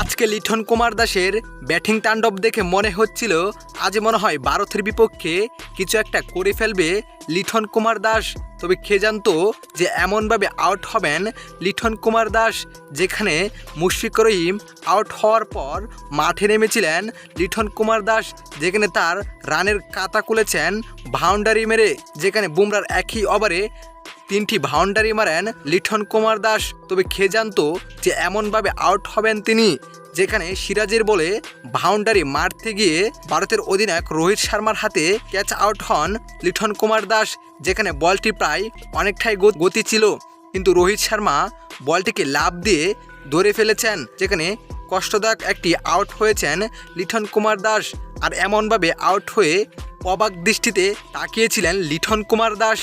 আজকে লিঠন কুমার দাসের ব্যাটিং তাণ্ডব দেখে মনে হচ্ছিল, আজ মনে হয় ভারতের বিপক্ষে কিছু একটা করে ফেলবে লিঠন কুমার দাস। তবে কে জানতো যে এমনভাবে আউট হবেন লিঠন কুমার দাস, যেখানে মুশফিক রহিম আউট হওয়ার পর মাঠে নেমেছিলেন লিঠন কুমার দাস, যেখানে তার রানের কাতা খুলেছেন বাউন্ডারি মেরে, যেখানে বুমরার একই ওভারে তিনটি বাউন্ডারি মারেন লিঠন কুমার দাস। তবে খে জানতো যে এমনভাবে আউট হবেন তিনি? যেখানে সিরাজের বলে বাউন্ডারি মারতে গিয়ে ভারতের অধিনায়ক রোহিত শর্মার হাতে ক্যাচ আউট হন লিঠন কুমার দাস। যেখানে বলটি প্রায় অনেকটাই গতি ছিল। কিন্তু রোহিত শর্মা বলটিকে লাভ দিয়ে ধরে ফেলেছেন। যেখানে কষ্টদায়ক একটি আউট হয়েছেন লিঠন কুমার দাস। আর এমনভাবে আউট হয়ে অবাক দৃষ্টিতে তাকিয়েছিলেন লিঠন কুমার দাস।